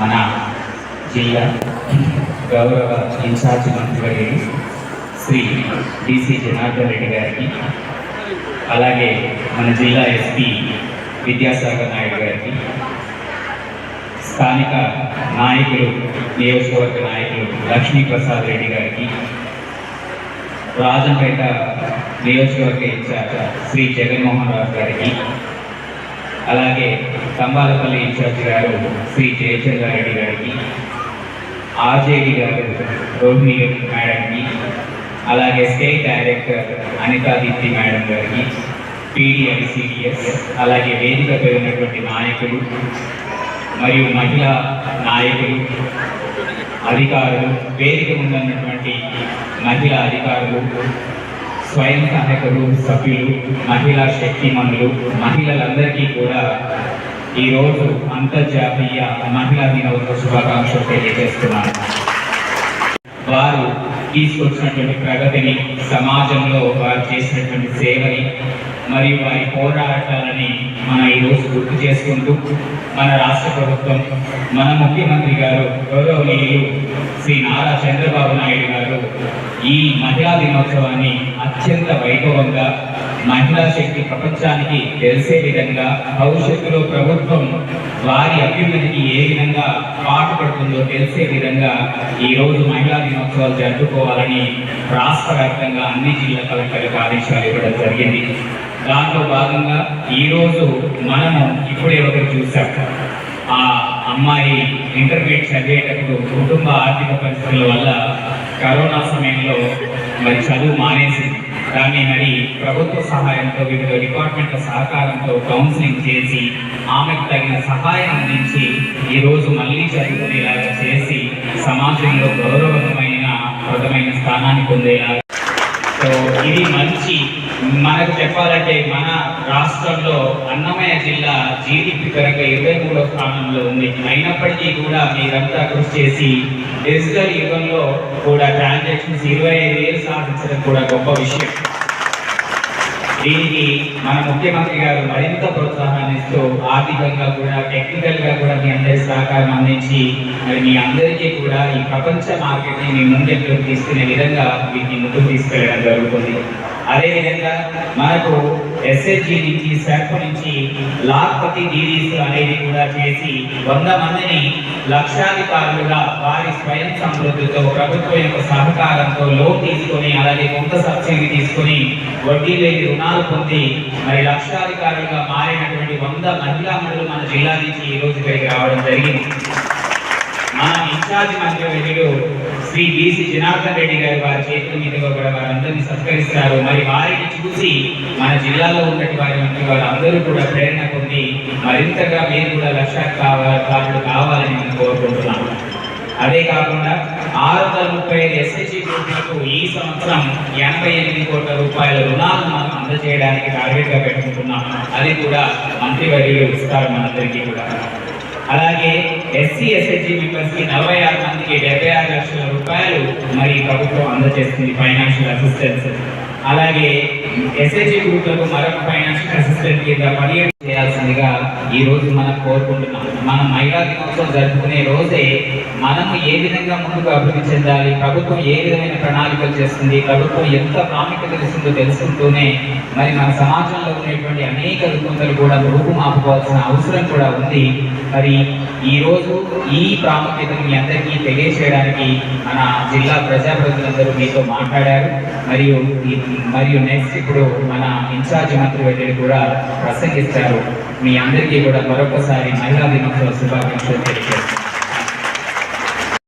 మన జిల్లా గౌరవ ఇన్ఛార్జ్ మంత్రివర్యులు శ్రీ డిసి జనార్దన్ రెడ్డి గారికి అలాగే మన జిల్లా ఎస్పీ విద్యాసాగర్ నాయుడు గారికి స్థానిక నాయకులు నియోజకవర్గ నాయకులు లక్ష్మీప్రసాద్ రెడ్డి గారికి రాజంపేట నియోజకవర్గ ఇన్ఛార్జ్ శ్రీ జగన్మోహన్ రావు గారికి అలాగే కంబాలపల్లి ఇన్ఛార్జ్ గారు శ్రీ జయచంద్ర రెడ్డి గారికి ఆర్జేడి గారు రోహిణి మేడంకి అలాగే state director Anitha Deepthi madam గారికి పీడిఐసిడిఎస్ అలాగే వేదికపై ఉన్నటువంటి నాయకులు మరియు మహిళా నాయకులు అధికారులు వేదిక ముందున్నటువంటి మహిళా అధికారులు స్వయం సహాయకులు సభ్యులు మహిళా శక్తిమణులు మహిళలందరికీ కూడా ఈరోజు అంతర్జాతీయ మహిళా దినోత్సవ శుభాకాంక్షలు తెలియజేస్తున్నాను. వారు తీసుకొచ్చినటువంటి ప్రగతిని సమాజంలో వారు చేసినటువంటి సేవని మరియు వారి పోరాటాలని మన ఈరోజు గుర్తు చేసుకుంటూ మన రాష్ట్ర ప్రభుత్వం మన ముఖ్యమంత్రి గారు గౌరవనీయులు శ్రీ నారా చంద్రబాబు నాయుడు గారు ఈ మహిళా దినోత్సవాన్ని అత్యంత వైభవంగా మహిళా శక్తి ప్రపంచానికి తెలిసే విధంగా భవిష్యత్తులో ప్రభుత్వం వారి అభ్యున్నతికి ఏ విధంగా పాటుపడుతుందో తెలిసే విధంగా ఈ రోజు మహిళా దినోత్సవాలు జరుపుకోవాలని రాష్ట్ర వ్యాప్తంగా అన్ని జిల్లా కలెక్టర్లకు ఆదేశాలు ఇవ్వడం జరిగింది. దాంట్లో భాగంగా ఈరోజు మనము ఇప్పుడే ఒకటి చూసాం ఆ అమ్మాయి ఇంటర్మీడియట్ చదివేటప్పుడు కుటుంబ ఆర్థిక పరిస్థితుల వల్ల కరోనా సమయంలో మరి చదువు మానేసి దాన్ని మరి ప్రభుత్వ సహాయంతో వివిధ డిపార్ట్మెంట్ల సహకారంతో కౌన్సిలింగ్ చేసి ఆమెకు తగిన సహాయం అందించి ఈ రోజు మళ్ళీ చదువుకునేలాగా చేసి సమాజంలో గౌరవమైన ప్రదమైన స్థానాన్ని పొందేలాగా సో ఇది మంచి మనకు చెప్పాలంటే మన రాష్ట్రంలో అన్నమయ్య జిల్లా జీడిపి కనుక ఇరవై మూడో స్థానంలో ఉంది. అయినప్పటికీ కూడా మీరంతా కృషి చేసి డిజిటల్ యుగంలో కూడా ట్రాన్సాక్షన్స్ ఇరవై ఐదు వేలు సాధించడం కూడా గొప్ప విషయం. దీనికి మన ముఖ్యమంత్రి గారు మరింత ప్రోత్సాహాన్ని ఇస్తూ ఆర్థికంగా కూడా టెక్నికల్గా కూడా మీ అందరి సహకారం అందించి మరి మీ అందరికీ కూడా ఈ ప్రపంచ మార్కెట్ని మీ ముందెట్లు తీసుకునే విధంగా వీటిని ముందుకు తీసుకెళ్ళడం జరుగుతుంది. అదేవిధంగా మనకు ఎస్ఎస్జి నుంచి సెర్ఫ్ నుంచి లాక్పతి డీడీస్ అనేది కూడా చేసి వంద మందిని లక్షాధికారులుగా వారి స్వయం సమృద్ధితో ప్రభుత్వం యొక్క సహకారంతో లోన్ తీసుకొని అలాగే కొంత సబ్సిడీ తీసుకొని వడ్డీ లేని రుణాలు పొంది మరి లక్షాధికారులుగా మారినటువంటి వంద మహిళా మండలు మన జిల్లా నుంచి ఈ రోజు ఇక్కడికి రావడం జరిగింది. మన ఇన్ఛార్జ్ మంత్రివర్యులు శ్రీ బీసీ జనార్దన్ రెడ్డి గారి వారి చేతుల మీదుగా కూడా వారందరినీ సత్కరిస్తారు. మరి వారిని చూసి మన జిల్లాలో ఉన్నటువంటి వారి వంటి వారందరూ కూడా ప్రేరణ పొంది మరింతగా మీరు కూడా లక్షాధికారులు కావాలని మనం కోరుకుంటున్నాము అదే కాకుండా ఆరు వందల ముప్పై ఐదు ఎస్హెచ్జి గ్రూపులకు ఈ సంవత్సరం ఎనభై ఎనిమిది కోట్ల రూపాయల రుణాలను మనం అందజేయడానికి టార్గెట్గా పెట్టుకుంటున్నాం. అది కూడా మంత్రివర్యులు ఇస్తారు మనందరికీ కూడా. అలాగే ఎస్సీ ఎస్హెచ్జి మెంబర్స్కి నలభై ఆరు మందికి డెబ్బై ఆరు లక్షల రూపాయలు మరి ప్రభుత్వం అందజేస్తుంది ఫైనాన్షియల్ అసిస్టెన్స్ అలాగే ఎస్హెచ్జి గ్రూప్లకు మరొక ఫైనాన్షియల్ అసిస్టెంట్ కింద పదిహేడు చేయాల్సిందిగా ఈ రోజు మనం కోరుకుంటున్నాం. మనం మహిళా దినోత్సవం జరుపుకునే రోజే మనము ఏ విధంగా ముందుకు అభివృద్ధి చెందాలి ప్రభుత్వం ఏ విధమైన ప్రణాళికలు చేస్తుంది ప్రభుత్వం ఎంత ప్రాముఖ్యత ఇస్తుందో తెలుసుకుంటూనే మరి మన సమాజంలో ఉండేటువంటి అనేక రుగ్మతలు కూడా రూపుమాపుకోవాల్సిన అవసరం కూడా ఉంది. మరి ఈ రోజు ఈ ప్రాముఖ్యతను మీ అందరికీ తెలియజేయడానికి మన జిల్లా ప్రజాప్రతినిధులందరూ మీతో మాట్లాడారు. మరియు మరియు నెక్స్ట్ ఇప్పుడు మన ఇన్ఛార్జ్ మంత్రి వెళ్ళి కూడా ప్రసంగిస్తారు. మీ అందరికీ కూడా మరొకసారి మహిళా దినోత్సవ శుభాకాంక్షలు తెలియజేస్తాను